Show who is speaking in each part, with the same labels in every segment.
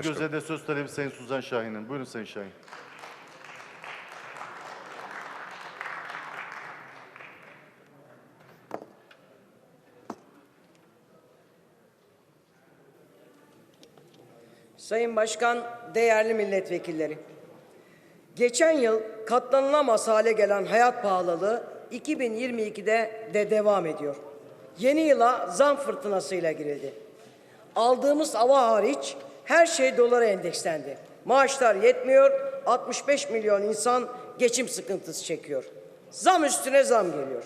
Speaker 1: Başkanım.
Speaker 2: Göze'de söz talebi Sayın Suzan Şahin'in. Buyurun Sayın Şahin.
Speaker 3: Sayın Başkan, değerli milletvekilleri. Geçen yıl katlanılamaz hale gelen hayat pahalılığı 2022'de de devam ediyor. Yeni yıla zam fırtınasıyla girildi. Aldığımız hava hariç her şey dolara endekslendi. Maaşlar yetmiyor, 65 milyon insan geçim sıkıntısı çekiyor. Zam üstüne zam geliyor.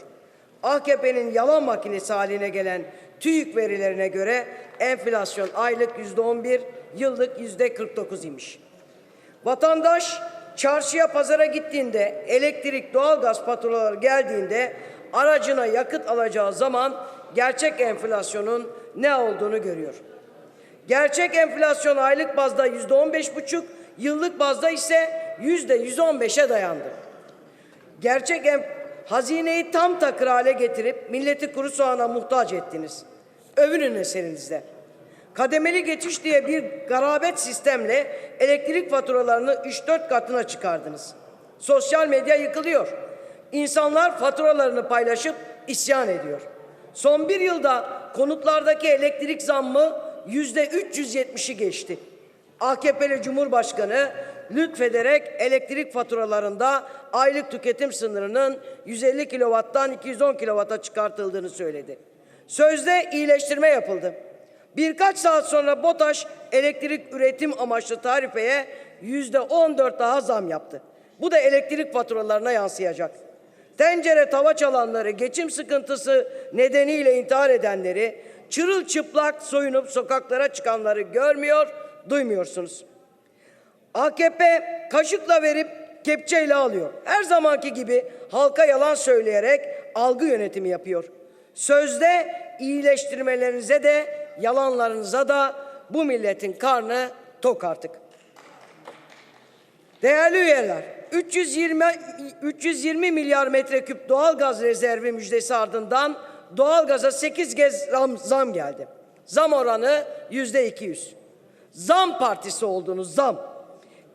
Speaker 3: AKP'nin yalan makinesi haline gelen TÜİK verilerine göre enflasyon aylık yüzde 11, yıllık yüzde 49 imiş. Vatandaş çarşıya pazara gittiğinde elektrik, doğalgaz faturaları geldiğinde aracına yakıt alacağı zaman gerçek enflasyonun ne olduğunu görüyor. Gerçek enflasyon aylık bazda yüzde on beş buçuk, yıllık bazda ise yüzde yüz on beşe dayandı. Gerçek em hazineyi tam takır hale getirip milleti kuru soğana muhtaç ettiniz. Övünün eserinizde. Kademeli geçiş diye bir garabet sistemle elektrik faturalarını 3-4 katına çıkardınız. Sosyal medya yıkılıyor. İnsanlar faturalarını paylaşıp isyan ediyor. Son bir yılda konutlardaki elektrik zammı yüzde 370'i geçti. AKP'li Cumhurbaşkanı lütfederek elektrik faturalarında aylık tüketim sınırının 150 kilovattan 210 kilovata çıkartıldığını söyledi. Sözde iyileştirme yapıldı. Birkaç saat sonra BOTAŞ elektrik üretim amaçlı tarifeye yüzde 14 daha zam yaptı. Bu da elektrik faturalarına yansıyacak. Tencere tava çalanları, geçim sıkıntısı nedeniyle intihar edenleri, çırılçıplak soyunup sokaklara çıkanları görmüyor, duymuyorsunuz. AKP kaşıkla verip kepçeyle alıyor. Her zamanki gibi halka yalan söyleyerek algı yönetimi yapıyor. Sözde iyileştirmelerinize de yalanlarınıza da bu milletin karnı tok artık. Değerli üyeler, 320 320 milyar metreküp doğal gaz rezervi müjdesi ardından doğalgaza 8 kez zam, zam geldi. Zam oranı yüzde 200. Zam partisi oldunuz zam.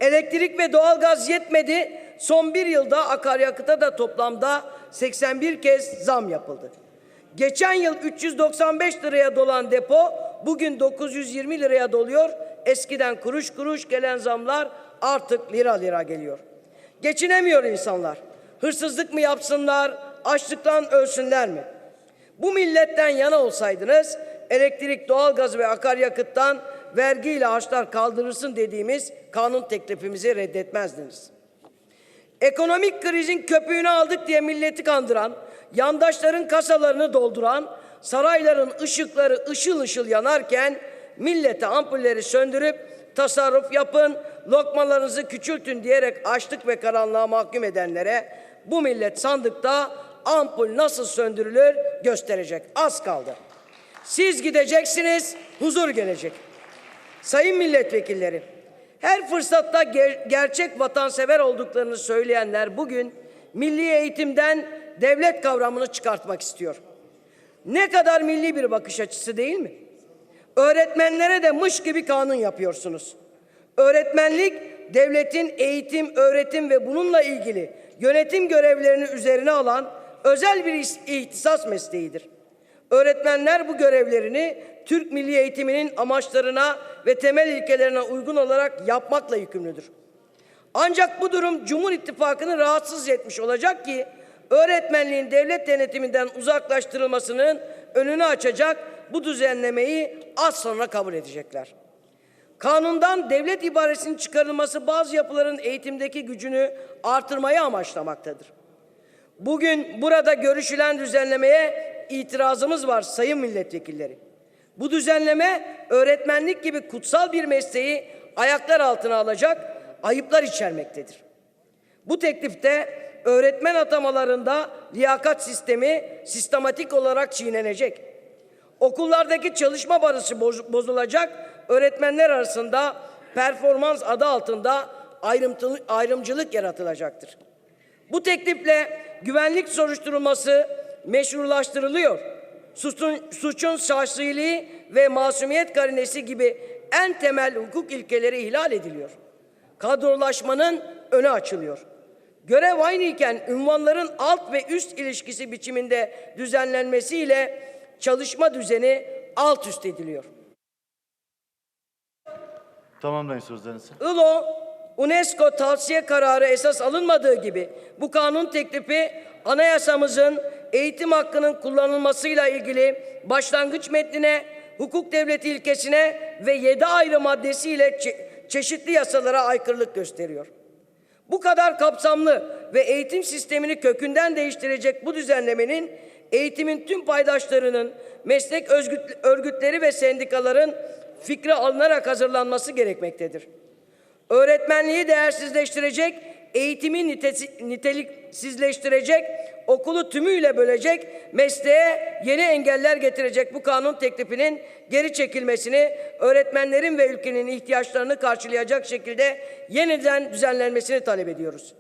Speaker 3: Elektrik ve doğalgaz yetmedi. Son bir yılda akaryakıta da toplamda 81 kez zam yapıldı. Geçen yıl 395 liraya dolan depo bugün 920 liraya doluyor. Eskiden kuruş kuruş gelen zamlar artık lira lira geliyor. Geçinemiyor insanlar. Hırsızlık mı yapsınlar, açlıktan ölsünler mi? Bu milletten yana olsaydınız elektrik, doğalgaz ve akaryakıttan vergiyle harçlar kaldırırsın dediğimiz kanun teklifimizi reddetmezdiniz. Ekonomik krizin köpüğünü aldık diye milleti kandıran, yandaşların kasalarını dolduran, sarayların ışıkları ışıl ışıl yanarken millete ampulleri söndürüp tasarruf yapın, lokmalarınızı küçültün diyerek açlık ve karanlığa mahkum edenlere bu millet sandıkta ampul nasıl söndürülür gösterecek. Az kaldı. Siz gideceksiniz, huzur gelecek. Sayın milletvekilleri, her fırsatta ger- gerçek vatansever olduklarını söyleyenler bugün milli eğitimden devlet kavramını çıkartmak istiyor. Ne kadar milli bir bakış açısı değil mi? Öğretmenlere de mış gibi kanun yapıyorsunuz. Öğretmenlik devletin eğitim, öğretim ve bununla ilgili yönetim görevlerini üzerine alan özel bir is- ihtisas mesleğidir. Öğretmenler bu görevlerini Türk milli eğitiminin amaçlarına ve temel ilkelerine uygun olarak yapmakla yükümlüdür. Ancak bu durum Cumhur İttifakı'nı rahatsız etmiş olacak ki öğretmenliğin devlet denetiminden uzaklaştırılmasının önünü açacak bu düzenlemeyi az sonra kabul edecekler. Kanundan devlet ibaresinin çıkarılması bazı yapıların eğitimdeki gücünü artırmayı amaçlamaktadır. Bugün burada görüşülen düzenlemeye itirazımız var sayın milletvekilleri. Bu düzenleme öğretmenlik gibi kutsal bir mesleği ayaklar altına alacak ayıplar içermektedir. Bu teklifte öğretmen atamalarında liyakat sistemi sistematik olarak çiğnenecek. Okullardaki çalışma barışı boz- bozulacak, öğretmenler arasında performans adı altında ayrımcılık yaratılacaktır. Bu teklifle güvenlik soruşturulması meşrulaştırılıyor. Suçun, suçun şahsiliği ve masumiyet karinesi gibi en temel hukuk ilkeleri ihlal ediliyor. Kadrolaşmanın önü açılıyor. Görev aynı iken ünvanların alt ve üst ilişkisi biçiminde düzenlenmesiyle çalışma düzeni alt üst ediliyor.
Speaker 2: Tamamlayın sözlerinizi.
Speaker 3: ILO, UNESCO tavsiye kararı esas alınmadığı gibi bu kanun teklifi anayasamızın eğitim hakkının kullanılmasıyla ilgili başlangıç metnine, hukuk devleti ilkesine ve yedi ayrı maddesiyle çe- çeşitli yasalara aykırılık gösteriyor. Bu kadar kapsamlı ve eğitim sistemini kökünden değiştirecek bu düzenlemenin eğitimin tüm paydaşlarının, meslek örgütleri ve sendikaların fikri alınarak hazırlanması gerekmektedir. Öğretmenliği değersizleştirecek, eğitimi nitesi- niteliksizleştirecek, okulu tümüyle bölecek, mesleğe yeni engeller getirecek bu kanun teklifinin geri çekilmesini, öğretmenlerin ve ülkenin ihtiyaçlarını karşılayacak şekilde yeniden düzenlenmesini talep ediyoruz.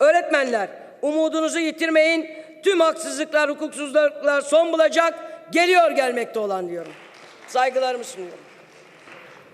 Speaker 3: Öğretmenler, umudunuzu yitirmeyin. Tüm haksızlıklar, hukuksuzluklar son bulacak. Geliyor gelmekte olan diyorum. Saygılarımı sunuyorum.